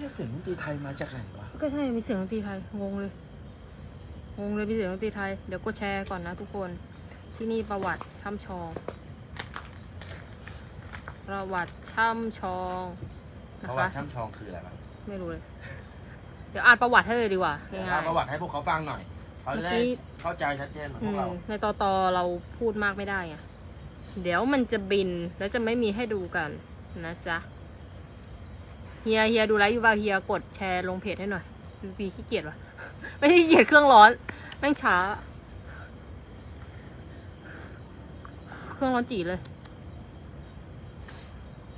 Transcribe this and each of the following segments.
ชี่ยเสียงดนตรีไทยมาจากไหนวะ ก็ใช่มีเสียงดนตรีไทยงงเลยงงเลยมีเสียงดนตรีไทย เดี๋ยวกดแชร์ก่อนนะทุกคน ที่นี่ประวัติช่ำชอง ประวัติช่ำชองปนะระวัคะติช่ำชองคืออะไรบ้างไม่รู้เลย เดี๋ยวอ่านประวัติให้เลยดีกว่าเดี๋ยวง่าเล่ายประวัติให้พวกเขาฟังหน่อย เขาจะได้เมื่อกี้เข้าใจชัดเจนเหมือนๆพอืวกเรามในตอตอเราพูดมากไม่ได้ไงเดี๋ยวมันจะบินแล้วจะไม่มีให้ดูกันนะจ๊ะ เฮียเฮียดูไลฟ์อยู่ป่ะเฮียกดแชร์ลงเพจให้หน่อยวีขี้เกียจวะไม่ใช่ขี้เกียจเครื่องร้อนแม่งช้า เครื่องร้อนจีเลย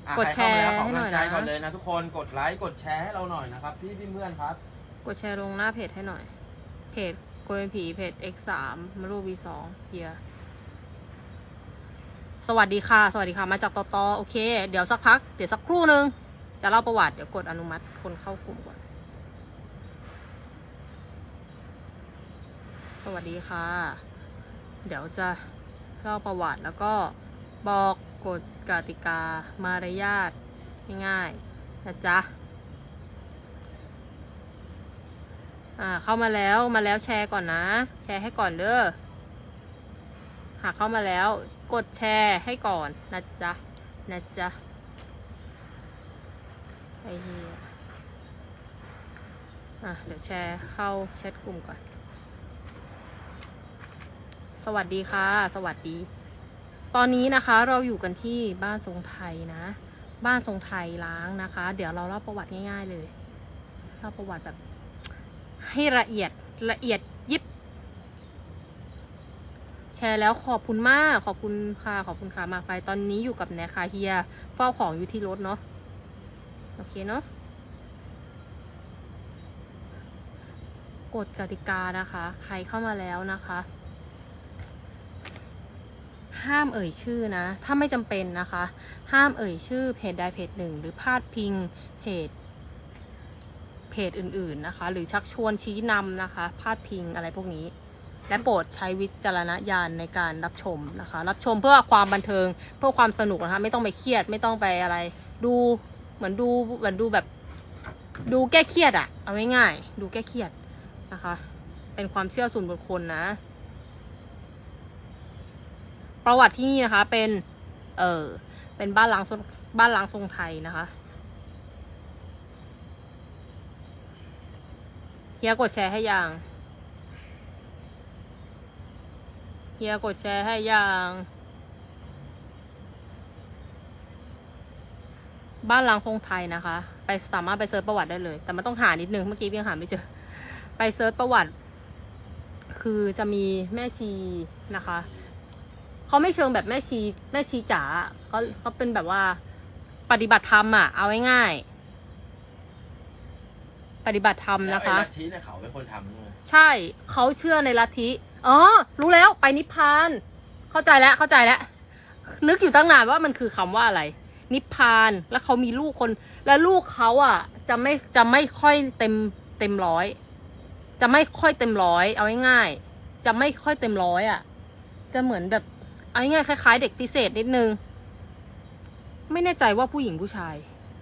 อะกดใครเข้ามาแล้วแชร์ขอกำลังใจให้หน่อยนะ ก่อนเลยนะทุกคนกดไลค์กดแชร์ให้เราหน่อยนะครับ พี่พี่เพื่อนครับ กดแชร์ลงหน้าเพจให้หน่อย เพจโกยเป็นผีเพจ x 3มารู v 2เฮียสวัสดีค่ะ สวัสดีค่ะ มาจากตอตอโอเค เดี๋ยวสักพัก เดี๋ยวสักครู่หนึ่ง จะเล่าประวัติเดี๋ยวกดอนุมัติคนเข้ากลุ่มก่อน สวัสดีค่ะ เดี๋ยวจะเล่าประวัติแล้วก็บอกกฎกติกามารยาทง่ายๆนะจ๊ะอ่าเข้ามาแล้วมาแล้วแชร์ก่อนนะ แชร์ให้ก่อนเด้อหากเข้ามาแล้วกดแชร์ให้ก่อนนะจ๊ะนะจ๊ะ ไอ้เหี้ยอะ เดี๋ยวแชร์เข้าแชทกลุ่มก่อน สวัสดีค่ะ สวัสดี ตอนนี้นะคะเราอยู่กันที่บ้านทรงไทยนะ บ้านทรงไทยล้างนะคะ เดี๋ยวเราเล่าประวัติง่ายๆเลยเล่าประวัติแบบ ให้ละเอียดละเอียดยิบ แชร์แล้วขอบคุณมาก ขอบคุณค่ะ ขอบคุณค่ะ มากไป ตอนนี้อยู่กับแนคาเฮียเฝ้าของอยู่ที่รถเนาะ อเคเนาะกฎกติกานะคะ ใครเข้ามาแล้วนะคะ ห้ามเอ่ยชื่อนะ ถ้าไม่จำเป็นนะคะ ห้ามเอ่ยชื่อเพจใดเพจหนึ่ง หรือพาดพิงเพจเพจอื่นๆนะคะ หรือชักชวนชี้นำนะคะ พาดพิงอะไรพวกนี้ และโปรดใช้วิจารณญาณในการรับชมนะคะ รับชมเพื่อความบันเทิง เพื่อความสนุกนะคะ ไม่ต้องไปเครียด ไม่ต้องไปอะไร ดู เหมือนดูเหมือนดูแบบ ดูแก้เครียดอะเอาง่ายๆดูแก้เครียดนะคะ เป็นความเชื่อส่วนบุคคลนะ ประวัติที่นี่นะคะ เป็น เออเป็นบ้านล้างบ้านล้างทรงไทยนะคะเฮียกดแชร์ให้ยังเฮียกดแชร์ให้ยัง บ้านล้างทรงไทยนะคะ ไปสามารถไปเซิร์ชประวัติได้เลย แต่มันต้องหานิดนึงเมื่อกี้ยังหาไม่เจอ ไปเซิร์ชประวัติ คือจะมีแม่ชีนะคะเขาไม่เชิงแบบแม่ชี แม่ชีจ๋าเขาเขาเป็นแบบว่าปฏิบัติธรรมอะ เอาง่ายๆปฏิบัติธรรมแล้วนะไอ้คะ ลัทธิเนี่ยเขาเป็นคนทำใช่ไหมใช่เขาเชื่อในลัทธิอ๋อรู้แล้วไปนิพพาน เข้าใจแล้วเข้าใจแล้วนึกอยู่ตั้งนานว่ามันคือคำว่าอะไร นิพพาน แล้วเขามีลูกคน แล้วลูกเขาอะ จะไม่จะไม่ค่อยเต็มเต็มร้อย จะไม่ค่อยเต็มร้อย เอาง่ายๆจะไม่ค่อยเต็มร้อยอะ จะเหมือนแบบเอาง่ายๆคล้าย ๆ เด็กพิเศษนิดนึง ไม่แน่ใจว่าผู้หญิงผู้ชาย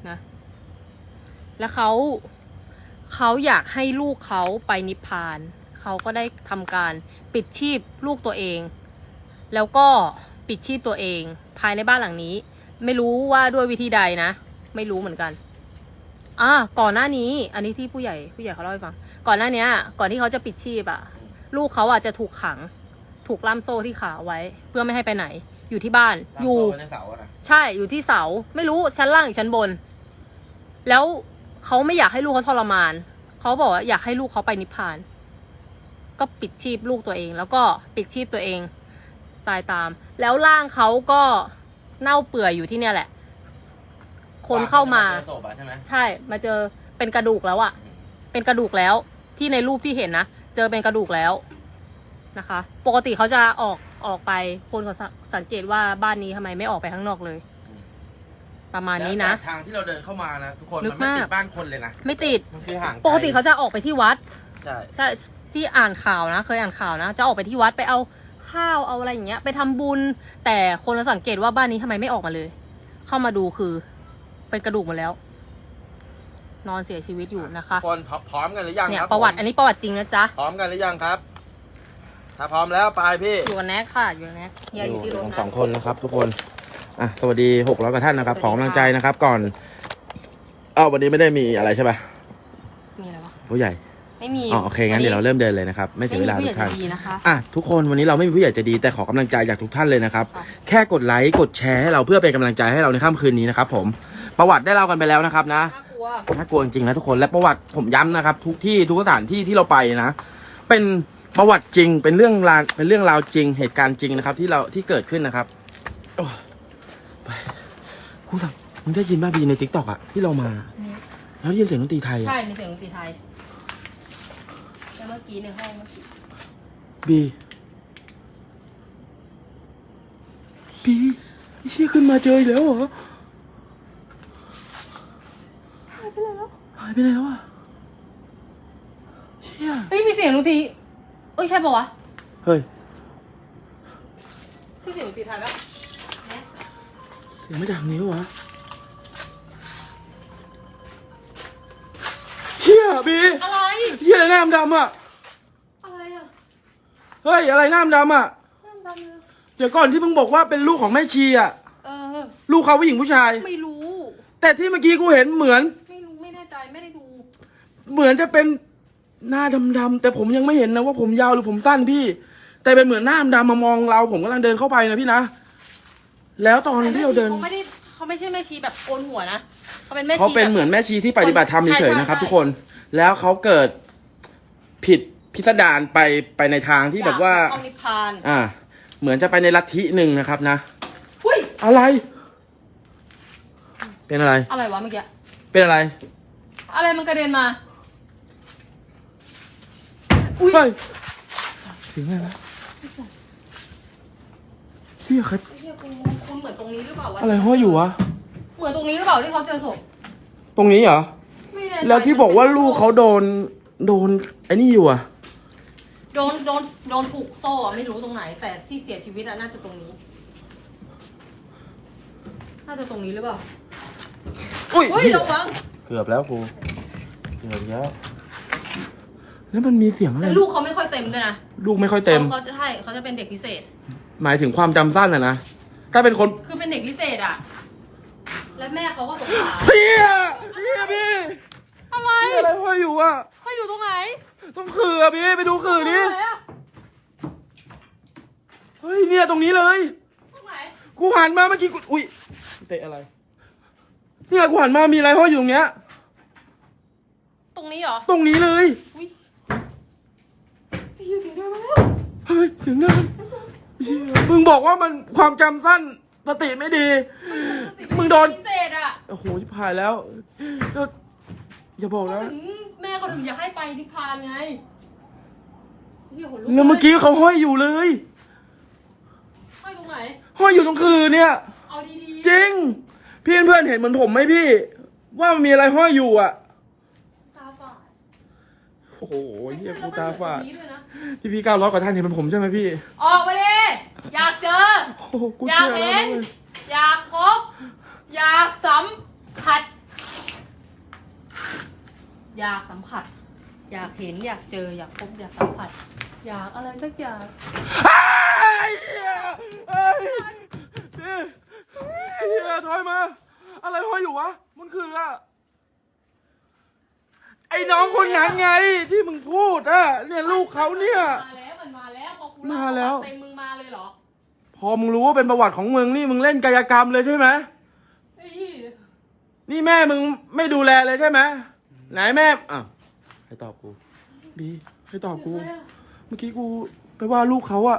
นะ แล้วเขาเขาอยากให้ลูกเขาไปนิพพาน เขาก็ได้ทำการปิดชีพลูกตัวเอง แล้วก็ปิดชีพตัวเอง ภายในบ้านหลังนี้ ไม่รู้ว่าด้วยวิธีใดนะ ไม่รู้เหมือนกันอ่าก่อนหน้านี้ อันนี้ที่ผู้ใหญ่ผู้ใหญ่เขาเล่าให้ฟัง ก่อนหน้าเนี้ยก่อนที่เขาจะปิดชีพอะลูกเขาอะจะถูกขัง ถูกล่ามโซ่ที่ขาไว้ เพื่อไม่ให้ไปไหน อยู่ที่บ้านตามอยู่โซ่ไว้ในเสาอะนะใช่อยู่ที่เสา ไม่รู้ชั้นล่างหรือชั้นบน แล้วเขาไม่อยากให้ลูกเขาทรมาน เขาบอกว่าอยากให้ลูกเขาไปนิพพาน ก็ปิดชีพลูกตัวเอง แล้วก็ปิดชีพตัวเอง ตายตาม แล้วร่างเขาก็ เน่าเปื่อยอยู่ที่เนี่ยแหละ คนเข้ามา เจอศพอะใช่ไหมใช่ มาเจอเป็นกระดูกแล้วอะอืมเป็นกระดูกแล้วที่ในรูปที่เห็นนะ เจอเป็นกระดูกแล้วนะคะ ปกติเขาจะออกออกไปคนเขาสสังเกตว่าบ้านนี้ทำไมไม่ออกไปข้างนอกเลยอืมประมาณนี้นะ แล้วทางที่เราเดินเข้ามานะทุกคน ลึมันกไม่มากติดบ้านคนเลยนะไม่ติด มันคือห่างไปกติเขาจะออกไปที่วัด ใช่ ใช่ที่อ่านข่าวนะ เคยอ่านข่าวนะ จะออกไปที่วัดไปเอา ข้าวเอาอะไรอย่างเงี้ย ไปทำบุญ แต่คนเราสังเกตว่าบ้านนี้ทำไมไม่ออกมาเลย เข้ามาดูคือเป็นกระดูกหมดแล้ว นอนเสียชีวิตอยู่นะคะทุกคนพร้อพร้อมกันหรือยังเนี่ยครับประวัติผมอันนี้ประวัติจริงนะจ๊ะพร้อมกันหรือยังครับ ถ้าพร้อมแล้วไปพี่อยู่กับแน็กค่ะ อยู่กับแน็กเฮียอยู่ที่รถทั้งนะ สองคนนะครับ ทุกคนอะสวัสดีหกร้อยกว่าท่านนะครับขอกำลังใจนะครับ ก่อนเอ้าวันนี้ไม่ได้มีอะไรใช่ปะมีอะไรวะผู้ใหญ่ ไม่มีอ๋อโอเคงั้นเดี๋ยวเราเริ่มเดินเลยนะครับไม่เสียเวลาไม่มีทุกท่านผู้ใหญ่ใจดีนะคะอะทุกคนวันนี้เราไม่มีผู้ใหญ่ใจดีแต่ขอกำลังใจจากทุกท่านเลยนะครับค่ะแค่กดไลค์กดแชร์ให้เราเพื่อเป็นกำลังใจให้เราในค่ำคืนนี้นะครับผมประวัติได้เล่ากันไปแล้วนะครับนะน่ากลัวน่ากลัวจริงๆนะทุกคนและประวัติผมย้ำนะครับ ทุกที่ทุกสถานที่ที่เราไปนะ เป็นประวัติจริงเป็นเรื่องราวเป็นเรื่องราวจริงเหตุการณ์จริงนะครับ ที่เราที่เกิดขึ้นนะครับโอ้ยไปครูสั่งมึงได้ยินบ้าบีในทิกตอกอะที่เรามา แล้วได้ยินเสียงดนตรีไทยอะ ใช่มีเสียงดนตรีไทยแล้วเมื่อกี้ในห้องเมื่อกี้บีบีไอ้เชี่ยขึ้นมาเจออีกแล้วเหรอหายไปเลยแล้วหายไปไหนแล้วอะเชี่ยเฮ้ยมีเสียงดนตรีเอ้ยใช่ปะวะเฮ้ยใช่เสียงดนตรีไทยปะแน็กเสียงมาจากนี้วะเฮียบีอะไรเฮียอะไรหน้าดำๆอะอะไรอะ เฮ้ยอะไรหน้าดำๆอะน้ำดำเลยเดี๋ยวก่อนที่มึงบอกว่าเป็นลูกของแม่ชีอะ เออ ลูกเขาผู้หญิงผู้ชาย ไม่รู้ แต่ที่เมื่อกี้กูเห็นเหมือน ไม่รู้ไม่แน่ใจไม่ได้ดู เหมือนจะเป็นหน้าดำๆแต่ผมยังไม่เห็นนะว่าผมยาวหรือผมสั้นพี่ แต่เป็นเหมือนหน้าดำๆมามองเรา ผมกำลังเดินเข้าไปนะพี่นะ แล้วตอนที่เราเดิน เขาไม่ได้เขาไม่ใช่แม่ชีแบบโกนหัวนะเขาเป็นแม่ชีเขาเป็นแบบเหมือนแม่ชีที่ปฏิบัติธรรมใช่เฉยใช่ๆนะครับใช่ทุกคน แล้วเขาเกิดผิด พิสดารไปไปในทางที่แบบว่าเข้านิพพานอ่า เหมือนจะไปในลัทธิหนึ่งนะครับนะหุ้ยอะไร เป็นอะไร อะไรวะเมื่อกี้เป็นอะไรอะไรมันกระเด็นมา อุ้ย เฮ้ยเสียงอะไรนะเฮียใครเฮียคุณคุณเหมือนตรงนี้หรือเปล่าวะอะไรห้อยอยู่วะ เหมือนตรงนี้หรือเปล่าที่เขาเจอศพตรงนี้เหรอ ไม่แน่ใจแล้วที่บอกว่าลูกเขาโดน โดนไอ้นี่อยู่อะ โดนโดนโดนผูกโซ่อะไม่รู้ตรงไหน แต่ที่เสียชีวิตอะน่าจะตรงนี้ น่าจะตรงนี้หรือเปล่าอุ้ยเฮ้ยเหี้ยระวังเกือบแล้วกูเกือบแล้ว แล้วมันมีเสียงอะไรแต่ลูกเขาไม่ค่อยเต็มด้วยนะลูกไม่ค่อยเต็มเขาเขาจะใช่เขาจะเป็นเด็กพิเศษ หมายถึงความจำสั้นอะนะ ถ้าเป็นคนคือเป็นเด็กพิเศษอะและแม่เขาก็สงสารเฮียเฮียพี่อะไรเฮียอะไรห้อยอยู่อะเขาอยู่ตรงไหน ต้องคืออะพี่ไปดูคือดิตรงไหนอะเฮ้ยเนี่ยตรงนี้เลย ตรงไหนกูหันมาเมื่อกี้กูอุ้ยเตะอะไร เนี่ยกูหันมามีอะไรห้อยอยู่ตรงเนี้ย ตรงนี้เหรอ ตรงนี้เลย อุ้ยอยู่ถึงเดินมาแล้วเฮ้ยเสียงดังเหี้ยมึงบอกว่ามันความจำสั้นสติไม่ดี มึงโดน พิเศษอะโอ้โหชิบหายแล้วก็ อย่าบอกนะ ถึงแม่เขาถึงอยากให้ไปนิพพานไงเหี้ยขนลุแล้วเมื่อกี้เขาห้อยอยู่เลยให้ตรงไหน ห้อยอยู่ตรงคือเนี่ย เอาดีจริง พี่เพื่อนๆเห็นเหมือนผมไหมพี่ ว่ามันมีอะไรห้อยอยู่อะๆตาฝาดโอ้โหเฮียกูตาฝาดแล้วมันเหมือนตรงนี้ด้วยนะ พี่พี่เก้าร้อยกว่าท่านเห็นเป็นผมใช่ไหมพี่ ออกมาดิอยากเจอ โอ้โหกูอยากเชื่อแล้วเห็น นะเว้ยอยากพบ อยากสัมผัส อยากสัมผัส อยากเห็นอยากเจออยากพบอยากสัมผัส อยากอะไรสักอย่างไอ้เหี้ยเอ้ยพี่เฮียถอยมา อะไรห้อยอยู่วะ มันคืออะไอ้น้องคนนั้นไงที่มึงพูดอะเนี่ยลูกเขาเนี่ย มาแล้วมันมาแล้วพอกูมาแล้ว เต็มมึงมาเลยเหรอ พอมึงรู้ว่าเป็นประวัติของมึงนี่มึงเล่นกายกรรมเลยใช่ไหมไอ้นี่แม่มึงไม่ดูแลเลยใช่ไหม ไหนแม่อะใครตอบกูบีใครตอบกู เมื่อกี้กูไปว่าลูกเขาอะ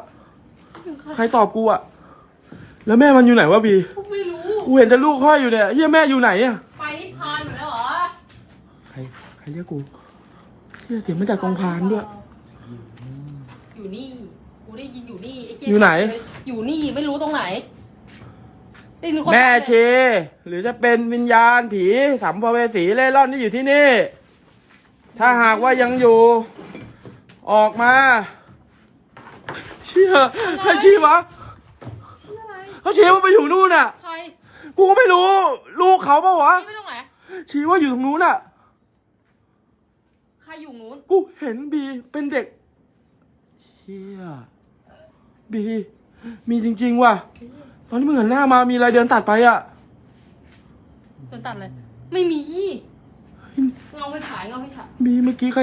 ใครตอบกูอะแล้วแม่มันอยู่ไหนวะบีกูไม่รู้กูเห็นแต่ลูกห้อยอยู่เนี่ยเฮียแม่อยู่ไหนอะไปนิพพานหมดแล้วเหรอใครใครเรียกกูเฮียเสียงมาจากตรงพานด้วย อยู่นี่กูได้ยินอยู่นี่ไอ้เหี้อยู่ไหน อยู่นี่ไม่รู้ตรงไหน ได้ยินคนแม่ตอบเลยเช หรือจะเป็นวิญญาณผีสัมภเวสีเล่ร่อนที่อยู่ที่นี่ ถ้าหากว่ายังอยู่ ออกมา เชี่ยใครชี้วะอะไรเขาชี้ว่าไปอยู่นู่นน่ะ ใครกูก็ไม่รู้ ลูกเขาปะวะนี่ไม่ตรงไหน ชี้ว่าอยู่ตรงนู้นน่ะรอยู่นู้นกูเห็นบีเป็นเด็กเฮียบีมีจริงๆว่ะ ตอนที่มึงหันหน้ามามีอะไรเดินตัดไปอะจนตัดเลย ไม่มีเงาไปฉายเงาไปฉายบีเมื่อกี้ใคร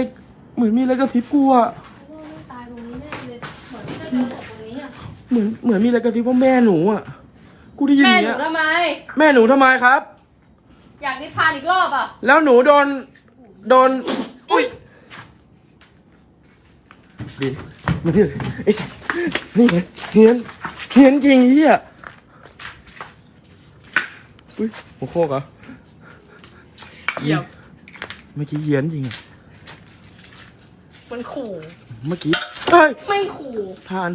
เหมือนมีอะไรกระซิบกูอะโอ้ยตายตรงนี้แน่เลยเหมือนที่จะเจอศพตรงนี้อะเหมือนเหมือนมีอะไรกระซิบว่าแม่หนูอะกูได้ยินอแม่ย่างหนูเงี้ยทำไม แม่หนูทำไมครับ อยากนิพพานอีกรอบอะแล้วหนูโดนโดนอุ้ยบีมานี่เลยไอ้สัสนี่เลยเฮียนเฮียนจริงเฮีย อุ้ยหัวโคกเหรอเหยียบเมื่อกี้เฮียนจริงอะมันขู่ เมื่อกี้เฮ้ยไม่ขู่พาน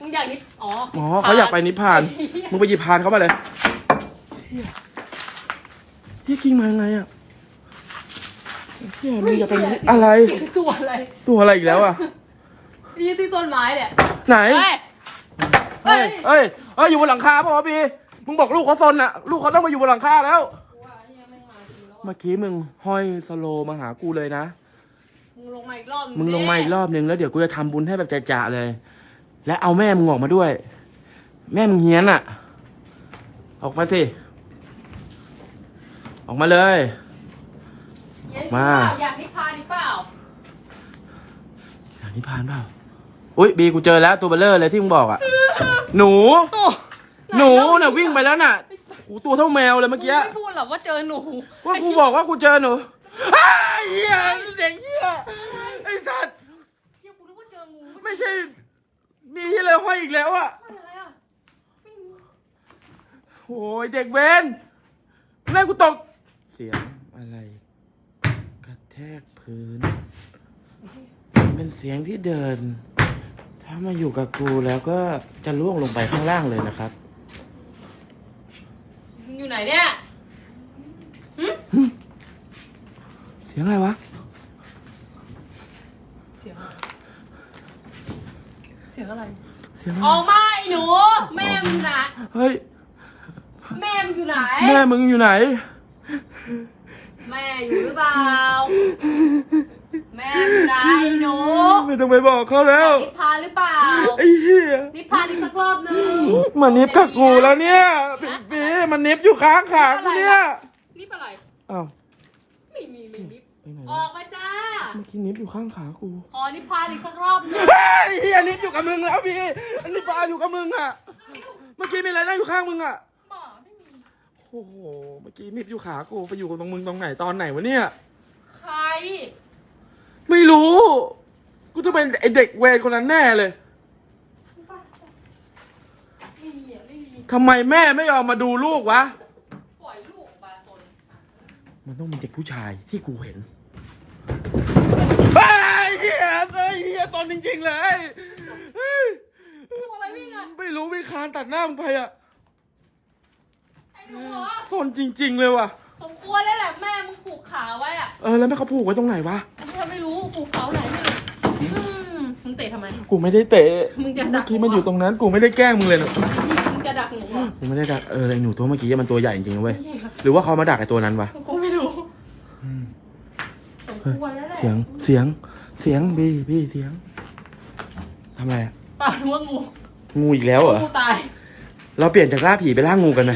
มึงอยากนิพอ๋ออ๋อ๋อเขาอยากไปนิพพาน มึงไปหยิบพานเขามาเลยเฮียเฮียกิ้งมาไงอะเฮียมึงอยากไปนิอะไรตัวอะไร ตัวอะไรอีกแล้วอะนี่ที่ต้นไม้เนี่ยไหน เฮ้ย เฮ้ย เฮ้ยเฮ้ยอยู่บนหลังคาป่าวะบี มึงบอกลูกเขาซนอะลูกเขาต้องมาอยู่บนหลังคาแล้วว่าเหี้ยไม่มาจริงแล้วอะเมื่อกี้มึงห้อยสโลว์มาหากูเลยนะ มึงลงมาอีกรอบมึงลงมาอีกรอบนึงแล้วเดี๋ยวกูจะทำบุญให้แบบจ่าๆเลย และเอาแม่มึงออกมาด้วย แม่มึงเฮี้ยนอะออกมาสิ ออกมาเลยเย้มา อยากนิพพานอีกเปล่าอย่างนี้พานเปล่า อุ้ยบีกูเจอแล้วตัวเบลเลอร์เลยที่มึงบอกอะหนู โอ้ หนูน่ะวิ่งไปแล้วน่ะโหตัวเท่าแมวเลยเมื่อกี้ไม่พูดหรอกว่าเจอหนูว่ากูบอกว่ากูเจอหนูไอ้เหี้ยเด็กเหี้ยไอ้สัตว์เหี้ยกูนึกว่าเจองูไม่ใช่ มีอะไรห้อยอีกแล้วอะอะไรอะไม่รู้โอ้ยเด็กเวนแม่กูตก เสียงอะไรกระแทกพื้น เป็นเสียงที่เดิน ถ้ามาอยู่กับกูแล้วก็จะล่วงลงไปข้างล่างเลยนะครับมึง อยู่ไหนเนี่ยหึเสียงอะไรวะ เสียงอะไรเสียงอะไร เสียงอะไรออกมาไอ้หนู แม่มึงไหนเฮ้ย แม่มึงอยู่ไหน แม่มึงอยู่ไหน แม่อยู่หรือเปล่า แม่มึงไหนไอ้หนูไม่ต้องไปบอกเขาแล้ว นิพพานหรือเปล่าไอ้เหี้ยนิพพานอีกสักรอบหนึงมันนิบกับกูแล้วเนี่ยปีปี มันนิบอยู่ข้างขากูเนี่ยนิพอะไรอ้าวไม่มีไม่นิพไปไหนออกมาจ้า เมื่อกี้นิบอยู่ข้างขากูขอนิพพานอีกสักรอบหนึงเฮ้ยเฮียนิบอยู่กับมึงแล้วพี่อันนี้ปลาอยู่กับมึงอะ เมื่อกี้มีอะไรนั่งอยู่ข้างมึงอะบ้าไม่มี โอ้โหเมื่อกี้นิบอยู่ขากูไปอยู่กับตรงมึงตรงไหนตอนไหนวะเนี่ย ใคร ไม่รู้ กูจะเป็นไอเด็กเวรคนนั้นแน่เลย บ้าไม่มีอะไม่มี ทำไมแม่ไม่ยอมมาดูลูกวะ ปล่อยลูกออกมาตนมันต้องมีเด็กผู้ชายที่กูเห็นไอ้ยเฮียเอ้ยเฮียตอนจริง ๆ เลยเฮ้ยตัวอะไรวิ่งอะไม่รู้ไม่คานตัดหน้ามึงไปอะไอ้หนูเหรอสนจริง ๆ เลยว่ะ สมควรแล้วแหละแม่มึงผูกขาไว้อะเออแล้วแม่เขาผูกไว้ตรงไหนวะอันนี้เราไม่รู้ผูกเขาไหนไม่รู้อืมมึงเตะทำไม กูไม่ได้เตะมึงจะดัเมื่อกกี้มันอยู่ตรงนั้นกูไม่ได้แกล้งมึงเลยนะ มึงจะ ดักหนูเหรอกูไม่ได้ดักเออไอหนูตัวเมื่อกี้มันตัวใหญ่จริงๆนะเว้ยหรือว่าเขามาดักไอตัวนั้นวะกูไม่รู้สมควรแล้วแหละเสียงเสียงเสียงบีบีเสียงทำอะไรอะเปล่ารู้ว่างูงูอีกแล้วเหรอ งูตาย เราเปลี่ยนจากล่าผีไปล่างูกันไหม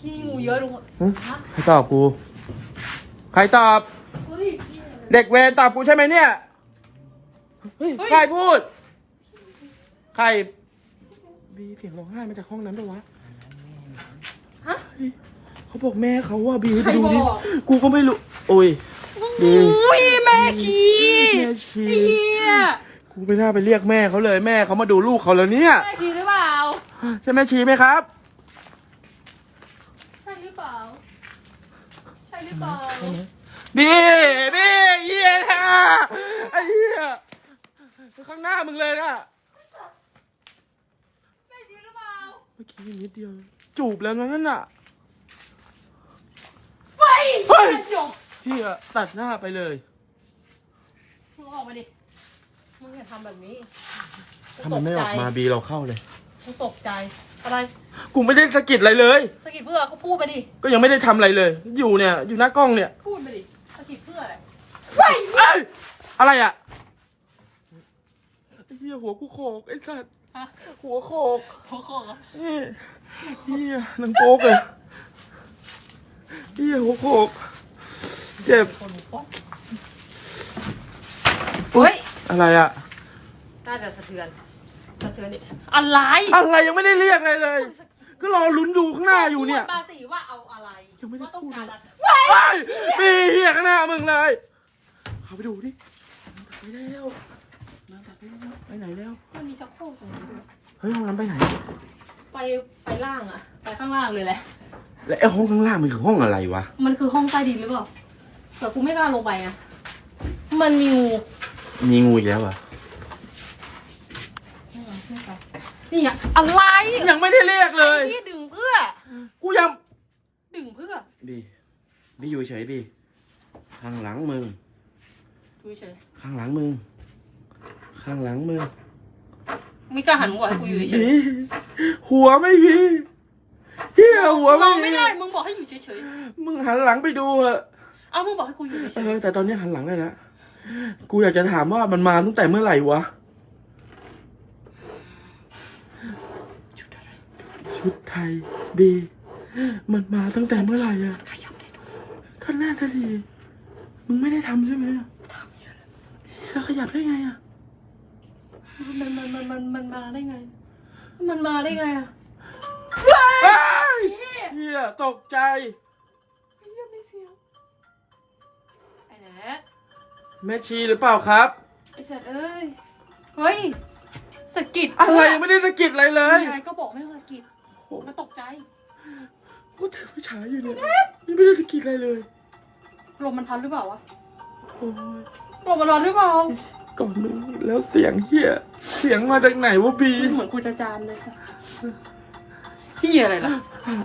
ที่นี่งูเยอะทุกคนหึใครตอบกู ใครตอบ เฮ้ยเด็กเวรตอบกูใช่ไหมเนี่ย เฮ้ย ใครพูด ใคร บีเสียงร้องไห้มาจากห้องนั้นปะวะฮะเฮ้ยเขาบอกแม่เขาว่าบีใครไปดูดิบอก กูก็ไม่รู้โอ้ยบี อุ้ยแม่ชีแม่ชี ไอ้เหี้ยกูไม่น่าไปเรียกแม่เขาเลยแม่เขามาดูลูกเขาแล้วเนี่ย แม่ชีหรือเปล่าใช่แม่ชีไหมครับ ใช่หรือเปล่าใช่หรือเปล่าบีบีเหี้ยไอ้เหี้ยข้างหน้ามึงเลยนะ แม่ชีหรือเปล่า เมื่อกี้นิดเดียว จูบแล้วนะนั่นน่ะเฮ้ยเฮ้ยจบเฮียตัดหน้าไปเลยมึงออกมาดิ มึงอย่าทำแบบนี้ถ้ามันไม่ออกมาบีเราเข้าเลย กูตกใจ อะไร กูไม่ได้สะกิดอะไรเลย สะกิดเพื่อก็พูดไปดิ ก็ยังไม่ได้ทำอะไรเลย อยู่เนี่ย อยู่หน้ากล้องเนี่ย พูดไปดิ สะกิดเพื่ออะไรเฮ้ยเอ้ยอะไรอะไอ้เหี้ยหัวกูโขกไอ้สัตว์ หัวโขกโอ้โหนี่เหี้ยนังโป๊กเลยเหี้ยหัวโขกเจ็บคนป๊อกเฮ้ยอะไรอะน่าจะสะเทือนสะเทือนดิอะไรอะไรยังไม่ได้เรียกอะไรเลย ก็รอลุ้นดูข้างหน้าอยู่เนี่ยพูดมาสิว่าเอาอะไรยังไม่ได้ว่าต้องพูดการเลยอะไรไอ้ยมีเหี้ยข้างหน้ามึงเลยเข้าไปดูดิไปแล้วน้ำตัดไปแล้ว ไปไหนแล้ว มันมีชักโครกตรงนี้ด้วยเฮ้ยห้องน้ำไปไหน ไปไปล่างอะไปข้างล่างเลยแหละ และไอ้ห้องข้างล่างมันคือห้องอะไรวะ มันคือห้องใต้ดินหรือเปล่าแต่กูไม่กล้าลงไปไงมันมีงูมีงูอีกแล้วเหรอะนี่อะอะไรยังไม่ได้เรียกเลย ไอ้ที่ดึงเพื่อ กูยัง ดึงเพื่อบีบีอยู่เฉยบีข้างหลังมึงดูเฉยข้างหลังมึง ข้างหลังมึงไม่กล้าหันหัวให้กูอยู่เฉยบีหัวไม่มีเฮียหัวมไม่องมีไม่ได้ มึงบอกให้อยู่เฉยมึงหันหลังไปดูเถอะๆเอามึงบอกให้กูอยู่เฉเอยอแต่ตอนนี้หันหลังได้แล้วกูอยากจะถามว่ามันมาตั้งแต่เมื่อไหร่วะชุดอะไรชุดไทยบีมันมาตั้งแต่เมื่อไหร่อะขยับได้ดูก็น่าจะดีมึงไม่ได้ทำใช่ไหมทำเยอะแล้วขยับได้ไงอะๆ มันมันมันมันมันมาได้ไง มันมาได้ไงอะเฮ้ยเฮ้ยเฮียตกใจไม่เสียวไอ้แหนแม่ชีหรือเปล่าครับ ไอ้สัตว์เอ้ย เฮ้ยสะกิดอะไรยังไม่ได้สะกิดอะไรเลยมีอะไรก็บอกไม่ต้องสะกิดโอ้มันตกใจ กูถือไฟฉายอยู่เนี่ยยังไม่ได้สะกิดอะไรเลย ลมมันพัดหรือเปล่าวะ โอ้ยลมมันร้อนหรือเปล่า ก่อนมึงแล้วเสียงเฮียเสียงมาจากไหนวะบีเหมือนกูจะจามเลยค่ะพี่อะไรล่ะ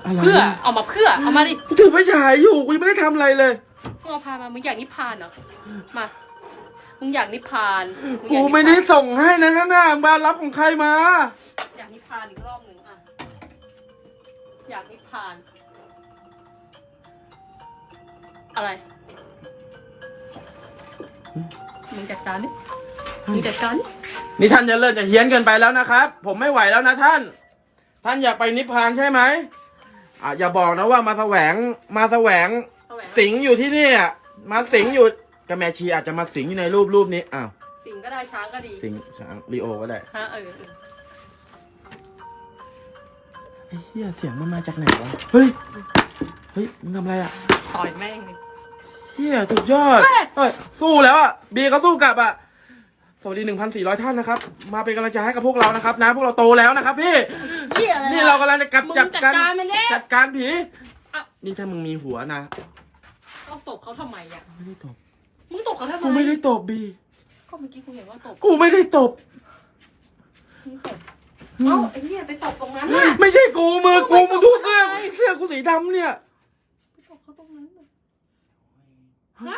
อะไรเพื่อเอามาเพื่อเอามาดิกูถือไฟฉายอยู่กูยังไม่ได้ทำอะไรเลย มึงเอาพามา มึงอยากนิพพานเหรอ มา มึงอยากนิพพานงอกูยากนิพพานไม่ได้ส่งให้นะนะนะบานรับของใครมา อยากนิพพานอีกรอบหนึ่งอะ อยากนิพพาน อะไร มึงจัดการดิมึงจัดการดินี่ท่านจะเลิกจะเฮี้ยนเกินไปแล้วนะครับ ผมไม่ไหวแล้วนะท่าน ท่านอยากไปนิพพานใช่ไหมอะอย่าบอกนะว่ามาแสวงมาแสวงเอาแหวนสิงอยู่ที่นี่อะมาสิงอยู่กับแม่ชีอาจจะมาสิงอยู่ในรูปรูปนี้อ้าวสิงก็ได้ช้างก็ดีสิงช้างลีโอก็ได้ฮะเออเออไอ้เหี้ยเสียงมันมาจากไหนวะเฮ้ยเฮ้ยมึงทำอะไรอะต่อยแม่งเลย เฮียสุดยอดเฮ้ยเฮ้ยสู้แล้วอะบีเขาสู้กลับอะสวัสดีหนึ่งพันสี่ร้อยท่านนะครับ มาเป็นกำลังใจให้กับพวกเรานะครับ นะ พวกเราโตแล้วนะครับพี่ เหี้ยอะไรนี่เรากำลังจะกลับมึงจับจัดกันการมันดิจัดการผี อะ นี่ถ้ามึงมีหัวนะต้องตบเขาทำไมอะ ไม่ได้ตบมึงตบเขาทำไมกูไม่ได้ตบบี ก็เมื่อกี้กูเห็นว่าตบกูไม่ได้ตบ มึงตบเอ้าไอ้เหี้ยไปตบตรงนั้นน่ะ ไม่ใช่กูมือกูมึมึงงไปดูตบเสื้อทำไมเสื้อกูสีดำเนี่ย ไปตบเขาตรงนั้นน่ะ ฮะ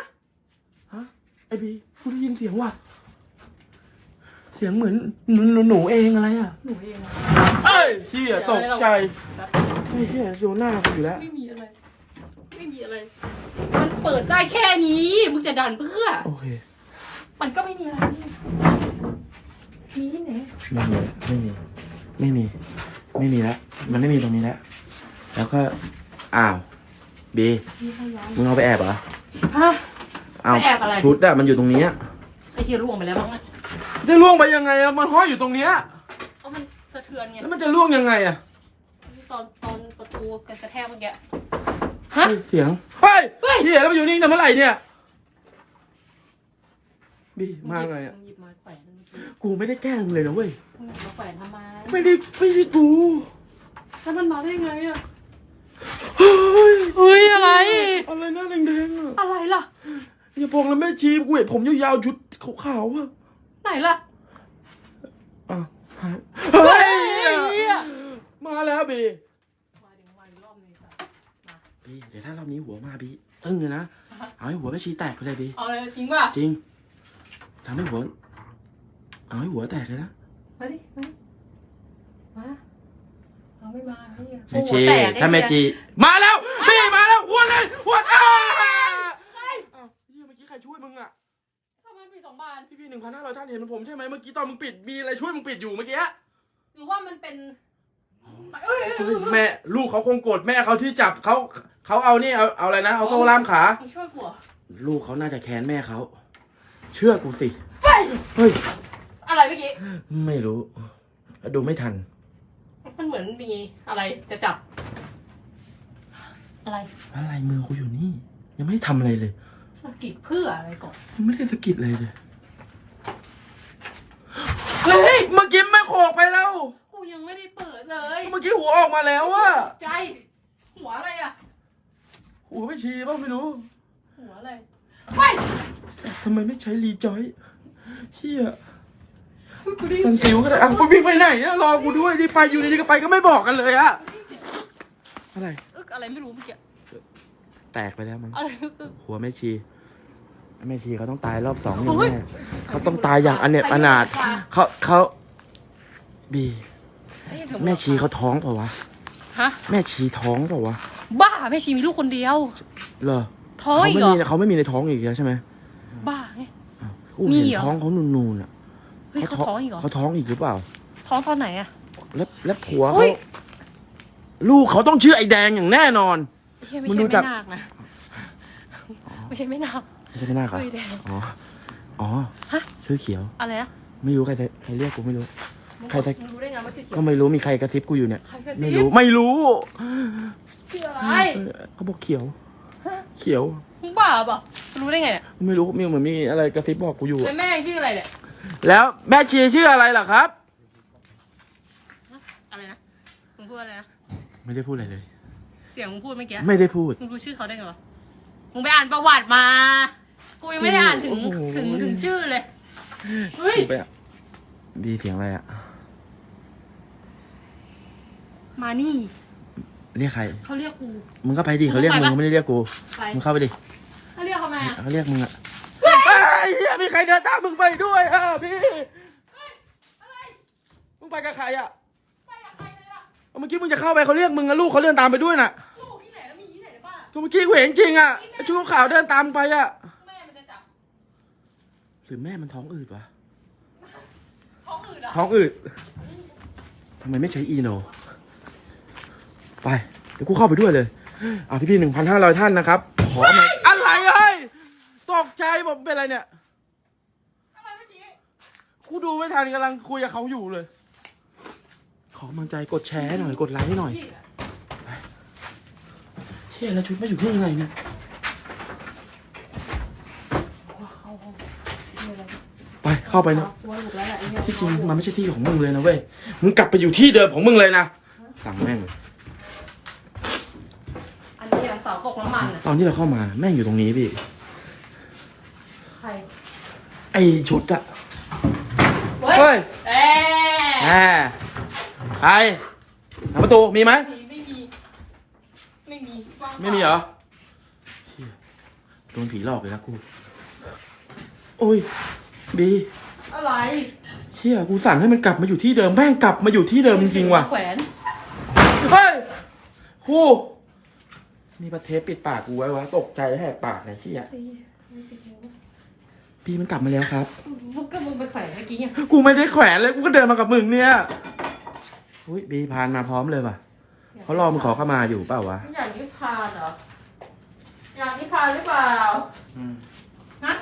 ฮะ ไอบีกูได้ยินเสียงว่ะ เสียงเหมือนหนูหนูหนูเองอะไรอะ หนูเองอะเอ้ยเฮียตกใจครับไม่เชื่อโดนหน้ากูอยู่แล้ว ไม่มีอะไร ไม่มีอะไร มันเปิดได้แค่นี้ มึงจะดันเพื่อ โอเคมันก็ไม่มีอะไรมีที่ไหนไม่มีไม่มี ไม่มี ไม่มีแล้ว มันไม่มีตรงนี้แล้ว แล้วก็ อ้าว บีมีพยานมึงเอาไปแอบเหรอฮะอ้าวไปแอบอะไร ชุดอะมันอยู่ตรงนี้อะไอ้เหี้ยร่วงไปแล้วมั้งอะจะล่วงไปยังไงอะมันห้อยอยู่ตรงเนี้ยเอามันสะเทือนไงแล้วมันจะล่วงยังไงอะตอนตอนประตูกันกระแทกเมื่อกี้ ฮะเฮ้ยเสียงเฮ้ยเฮ้ย เฮียแล้วมันอยู่นิ่งแต่เมื่อไหร่เนี่ยบีมาไงอะมึงหยิบมาแขวนเมื่อกี้กูไม่ได้แกล้งมึงเลยนะเว้ยมึงหยิบมาแขวนทำไมไม่ได้ไม่ใช่กูแล้วมันมาได้ไงอะเฮ้ย เฮ้ยอะไร อะไรหน้าแดงๆอะอะไรล่ะ อย่าบอกนะแม่ชีกูเห็นผมยาวๆชุดขาวๆอะไหนล่ะอ้าวหายเฮ้ยเหี้ยมาแล้วบีมาดิมาอีกรอบหนึงค่ะมาบีเดี๋ยวถ้ารอบนี้หัวมาบีตึ้งเลยนะเอาให้หัวแม่ชีแตกไปเลยบีเอาเลยจริงป่ะจริงทำให้หัวเอาให้หัวแตกเลยนะมาดิมาดิมา เอาไม่มาเฮียแม่ชีโอ้โหแตกไอ้ถ้าแม่เหี้ยชีมาแล้วบีมาแล้วหัวเลยหัวอ้าอ้าวเฮียเมื่อกี้ใครช่วยมึงอะานพี่พี่หนึ่งพันห้าร้อยท่านเห็นผมใช่ไหมเมื่อกี้ตอนมึงปิดมีอะไรช่วยมึงปิดอยู่เมื่อกี้หรือว่ามันเป็นเอ้ยเฮ้ยแม่ลูกเขาคงโกรธแม่เขาที่จับเขาเขาเอานี่เอาเอาอะไรนะเอาโซ่ล่ามขา มึงช่วยกูเหรอลูกเขาน่าจะแค้นแม่เขา เชื่อกูสิ ไปเฮ้ย อะไรเมื่อกี้ ไม่รู้ ดูไม่ทัน มันเหมือนมีอะไรจะจับ อะไรอะไรมือกูอยู่นี่ ยังไม่ได้ทำอะไรเลยสะกิดเพื่ออะไรก่อนยังไม่ได้สะกิดเลยเลยเฮ้ยเมื่อกี้แม่โขกไปแล้วกูยังไม่ได้เปิดเลยเมื่อกี้หัวออกมาแล้วอะใจ หัวอะไรอะ หัวไม่ชีป่ะไม่รู้หัวอะไรไปทำไมไม่ใช้รีจอยเฮีย กูได้ยิสันนเสีสิยงวก็ได้อะมึงวิ่งไปไหนอะรอกูด้วยดิไปอยู่ดีๆก็ไปก็ไม่บอกกันเลยอะอะไร อึกอะไรไม่รู้เมื่อกี้แตกไปแล้วมั้งอะไรอึกอึก หัวแม่ชีแม่ชีเขาต้องตายรอบสองอโอ้ย่างยแน่เขาต้องตายอย่างอเนกอนาถเขาเขาบีเอ้ยถึงแม่ชีเขาท้องเปล่าวะฮะแม่ชีท้องเปล่าวะบ้าแม่ชีมีลูกคนเดียว เหรอท้องเขาอีกไม่เหรอมีเขาไม่มีในท้องอีกแล้วใช่ไหมบ้าไงอ้าวกูมีเห็นเหรอ ท้องเขานูนๆอะ เฮ้ยเขาท้องอีกเหรอเขาท้องอีกหรือเปล่า ท้องตอนไหนอะแล้วแล้วผัวเฮ้เขายลูกเขาต้องชื่อไอ้แดงอย่างแน่นอนเฮ้ยไม่มึงใช่ดูไม่จากนาคนะไม่ใช่ไม่นาคไม่ใช่ไม่น่าครับชื่อไอ้แดงอ๋ออ๋อฮะชื่อเขียวอะไรนะไม่รู้ใครจะใครเรียกกูไม่รู้มึงใครจะมึงรู้ได้ไงว่าชื่อเขียวก็ไม่รู้มีใครกระซิบกูอยู่เนี่ยใครกระซิบไม่รู้ไม่รู้ชื่ออะไรเออเขาบอกเขียวเขียวมึงบ้าเปล่ะรู้ได้ไงเนี่ยไม่รู้มีเหมือนมีอะไรกระซิบบอกกูอยู่แล้วแม่ชื่ออะไรเนี่ย แล้วแม่ชีชื่ออะไรล่ะครับ อะไรนะมึงพูดอะไรนะ ไม่ได้พูดอะไรเลย เสียงมึงพูดเมื่อกี้ไม่ได้พูด มึงรู้ชื่อเขาได้ไงวะ มึงไปอ่านประวัติมา กูยังไม่ได้อ่านถึงโอ้โห ถึงถึงชื่อเลย เฮ้ยกูไปอะบีเสียงอะไรอะมานี่เรียกใครเขาเรียกกู มึงก็ไปดิเขาเรียกมึงไปปะเขาไม่ได้เรียกกูไปมึงเข้าไปดิเขาเรียกเขามาเขาเรียกมึงอะเฮ้ยเฮียมีใครเดินตามมึงไปด้วยอะพี่อะไรมึงไปกับใครอะไปกับใครเลยล่ะเมื่อกี้มึงจะเข้าไปเขาเรียกมึงอะลูกเขาเดินตามไปด้วยน่ะลูกที่ไหนแล้วมีที่ไหนได้บ้างก็เมื่อกี้กูเห็นจริงอะไอ้ชุดขาวเดินตามมึงไปอะแม่มันจะจับหรือแม่มันท้องอืดวะท้องอืดเหรอะท้องอืดทำไมไม่ใช้อีโนไปเดี๋ยวกูเข้าไปด้วยเลยอะพี่พี่หนึ่งพันห้าร้อยท่านนะครับขอหน่อยอะไรเอ้ย ตกใจผมเป็นอะไรเนี่ยอะไรเมื่อกี้กูดูไม่ทันกำลังคุยกับเขาอยู่เลย ขอกำลังใจกดแชร์ให้หน่อยกดไลค์ให้หน่อยพี่อะเฮียแล้วชุดมาอยู่ที่ยังไงเนี่ยเข้าห้องมีอะไรไปเข้าไปนะกลัวหลุดแล้วแหละไอ้เนี่ยที่จริงมันไม่ใช่ที่ของมึงเลยนะเว้ยมึงกลับไปอยู่ที่เดิมของมึงเลยนะสั่งแม่งเลยอันนี้อะเสาตกน้ำมันอะตอนที่เราเข้ามาแม่งอยู่ตรงนี้พี่ใคร ไอชุดอะเฮ้ยเฮ้ยเอ๊แหมใครหาประตูมีไหมไม่มี ไม่มีว่างปล่าไม่มีเหรอเหี้ยโดนผีหลอกเลยนะกูโอ้ยบีอะไรเชี่ยกูสั่งให้มันกลับมาอยู่ที่เดิมแม่งกลับมาอยู่ที่เดิมจริงๆว่ะแขวนเฮ้ยฮู้มีประเทปปิดปากกูไว้วะตกใจแล้วแหกปากเลยเชี่ยบีมั นกลับมาแล้วครับพวกก็มึงไปแขวนเมื่อกี้ไงกูไม่ได้แขวนเลยกูก็เดินมากับมึงเนี่ยอุ้ยบีพานมาพร้อมเลยว่ะเขารอมึงขอเข้ามาอยู่เปล่าวะอยากนิพพานเหรอ อยากนิพพานหรือเปล่า ฮะ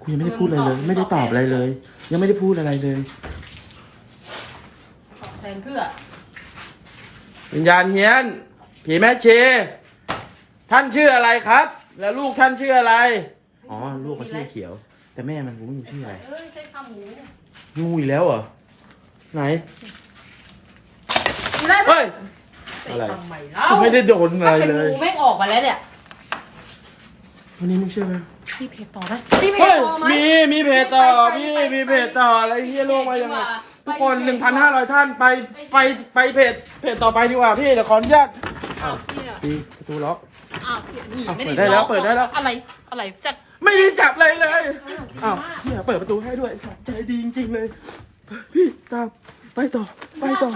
กูยังไม่ได้พูดอะไรเลย ไม่ได้ตอบอะไรเลย ยังไม่ได้พูดอะไรเลย ตอบแทนเพื่อ วิญญาณเฮียน ผีแม่เชท่านชื่ออะไรครับ แล้วลูกท่านชื่ออะไร อ๋อลูกเขาชื่อเขียว แต่แม่มันกูไม่รู้ชื่ออะไรเอ้ยใช่ข้าวหมูไหมเนี่ยงูอีกแล้วเหรอไหนดูได้ไหมเฮ้ยใส่อะไร ทำไมเล่ากูไม่ได้โดนอะไรถ้าเป็นเลยงูแม่งออกมาแล้วเนี่ยวันนี้มึงเชื่อไหมพี่เพจต่อนะพี่เพจเฮ้ยต่อไหม มีมีเพจต่อไปพี่ไปมีไปเพจต่ออะไรเฮียโลกมายังไงไปทุกคน ไปหนึ่งพันห้าร้อยท่านไปไป ไปเพจเพจต่อไปดีกว่าพี่เดี๋ยวขออนุญาตอ้าวพี่อะปีประตูล็อก อ้าวพี่นี่อ้าวไม่เปิดได้แล้วล็อกเปิดได้แล้ว อะไรอะไรจัด ไม่ได้จับอะไรเลยอ้าอ้าววเฮียเปิดประตูให้ด้วยใจดีจริงๆเลย พี่ตามไปต่อไปต่อ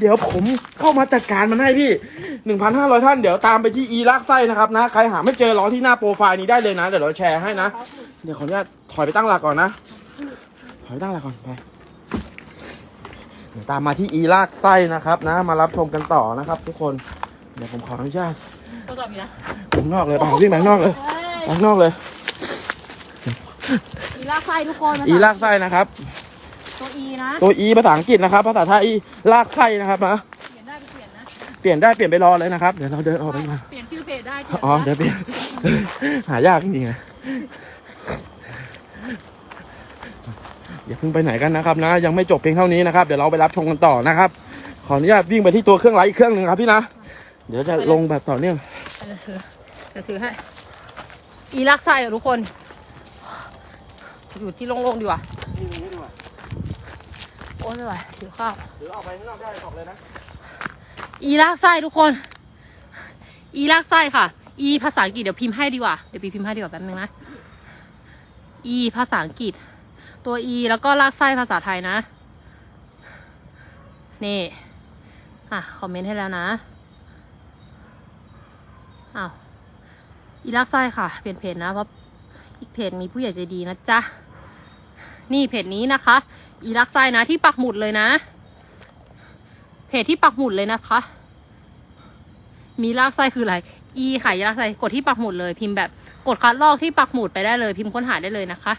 เดี๋ยวผมเข้ามาจัดการมันให้พี่ 1,500 ท่านเดี๋ยวตามไปที่อีลากไส้นะครับนะ ใครหาไม่เจอรอที่หน้าโปรไฟล์นี้ได้เลยนะ เดี๋ยวเราแชร์ให้นะ เดี๋ยวขออนุญาตถอยไปตั้งหลักก่อนนะ ถอยไปตั้งหลักก่อนไปเดี๋ยวตามมาที่อีลากไส้นะครับนะ มารับชมกันต่อนะครับ ทุกคนเดี๋ยวผมขออนุญาตทดสอบอีกนะข้างนอกเลยไปวิ่งไปข้างนอกเลยเฮ้ยไปข้างนอกเลย อีลากไส้ทุกคนอีลากไส้นะครับ ตัวอีนะ ตัวอีภาษาอังกฤษนะครับ ภาษาไทยลากไส้นะครับนะเปลี่ยนได้ก็เปลี่ยนนะ เปลี่ยนได้เปลี่ยนไปรอเลยนะครับ เดี๋ยวเราเดินออกไปมาเปลี่ยนชื่อเพจได้ อ๋อ เดี๋ยวเปลี่ยน หายากจริงๆนะอย่าเพิ่งไปไหนกันนะครับนะ ยังไม่จบเพียงเท่านี้นะครับ เดี๋ยวเราไปรับชมกันต่อนะครับ ขออนุญาตวิ่งไปที่ตัวเครื่องไลท์อีกเครื่องหนึ่งครับพี่นะ เดี๋ยวจะลงแบบต่อเนื่องเดี๋ยวถือเดี๋ยวถือให้ อีลากไส้อะทุกคน อยู่ที่โล่งๆดีกว่าโอ้ยไม่ไหวหิวข้าว หรือออกไปข้างนอกได้ออกเลยนะอีลากไส้ทุกคน อีลากไส้ค่ะ อีภาษาอังกฤษเดี๋ยวพิมพ์ให้ดีกว่า เดี๋ยวพี่พิมพ์ให้ดีกว่าแป๊บนึงนะ อีภาษาอังกฤษ ตัวอีแล้วก็ลากไส้ภาษาไทยนะ นี่ อะ คอมเมนต์ให้แล้วนะอ้าวอีลากไส้ค่ะ เปลี่ยนเพจนะ เพราะอีกเพจมีผู้ใหญ่ใจดีนะจ๊ะ นี่เพจนี้นะคะ อีลากไส้นะที่ปักหมุดเลยนะ เพจที่ปักหมุดเลยนะคะ มีลากไส้คืออะไร e ค่ะลากไส้กดที่ปักหมุดเลย พิมพ์แบบกดคัดลอกที่ปักหมุดไปได้เลย พิมพ์ค้นหาได้เลยนะคะ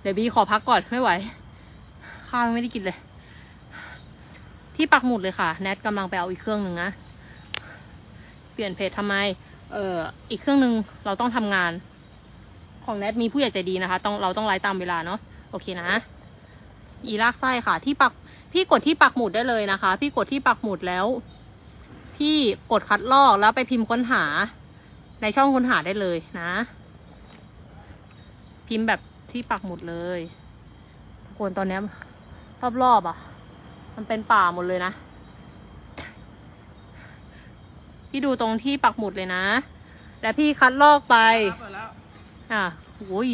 เดี๋ยวบีขอพักก่อนไม่ไหว ข้าวไม่ได้กินเลย ที่ปักหมุดเลยค่ะ แนทกำลังไปเอาอีกเครื่องหนึ่งนะ เปลี่ยนเพจทำไม เอ่ออีกเครื่องหนึ่งเราต้องทำงาน ของแนทมีผู้ใหญ่ใจดีนะคะ ต้องเราต้องไลฟ์ตามเวลาเนาะโอเคนะ อีลากไส้ค่ะ ที่ปักพี่กดที่ปักหมุดได้เลยนะคะ พี่กดที่ปักหมุดแล้ว พี่กดคัดลอกแล้วไปพิมพ์ค้นหา ในช่องค้นหาได้เลยนะ พิมพ์แบบที่ปักหมุดเลยทุกคนตอนนี้รอบๆอบอะ มันเป็นป่าหมดเลยนะ พี่ดูตรงที่ปักหมุดเลยนะ แล้วพี่คัดลอกไปแล้ว อะโอ้ย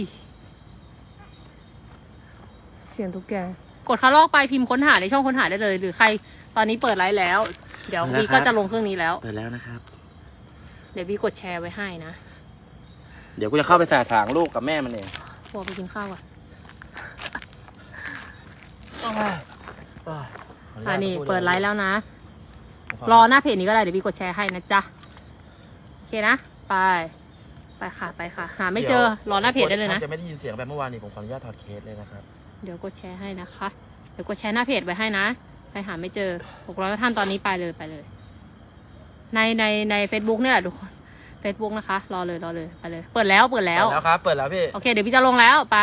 เสียงตุ๊กแก กดคัดลอกไปพิมพ์ค้นหาในช่องค้นหาได้เลย หรือใครตอนนี้เปิดไลฟ์แล้ว เดี๋ยววีก็จะลงเครื่องนี้แล้ว เปิดแล้วนะครับ เดี๋ยววีกดแชร์ไว้ให้นะ เดี๋ยวกูจะเข้าไปแสสางลูกกับแม่มันเองพอไปกินข้าวก่อนอ่านี่เปิดไลฟ์แล้วนะ รอหน้าเพจนี้ก็ได้เดี๋ยววีกดแชร์ให้นะจ๊ะ โอเคนะ ไป ไปค่ะไปค่ะ หาไม่เจอรอหน้าเพจได้เลยนะจะไม่ได้ยินเสียงแบบเมื่อวานนี้ผมขออนุญาตถอดเคสเลยนะครับเดี๋ยวกดแชร์ให้นะคะ เดี๋ยวกดแชร์หน้าเพจไว้ให้นะ ไปหาไม่เจอหกร้อยท่านตอนนี้ไปเลยไปเลย ในในในเฟซบุ๊กเนี่ยแหละทุกคนเฟซบุ๊กนะคะ รอเลยรอเลยไปเลย เปิดแล้วเปิดแล้วเปิดแล้วครับ เปิดแล้วพี่ โอเค เดี๋ยวพี่จะลงแล้วไป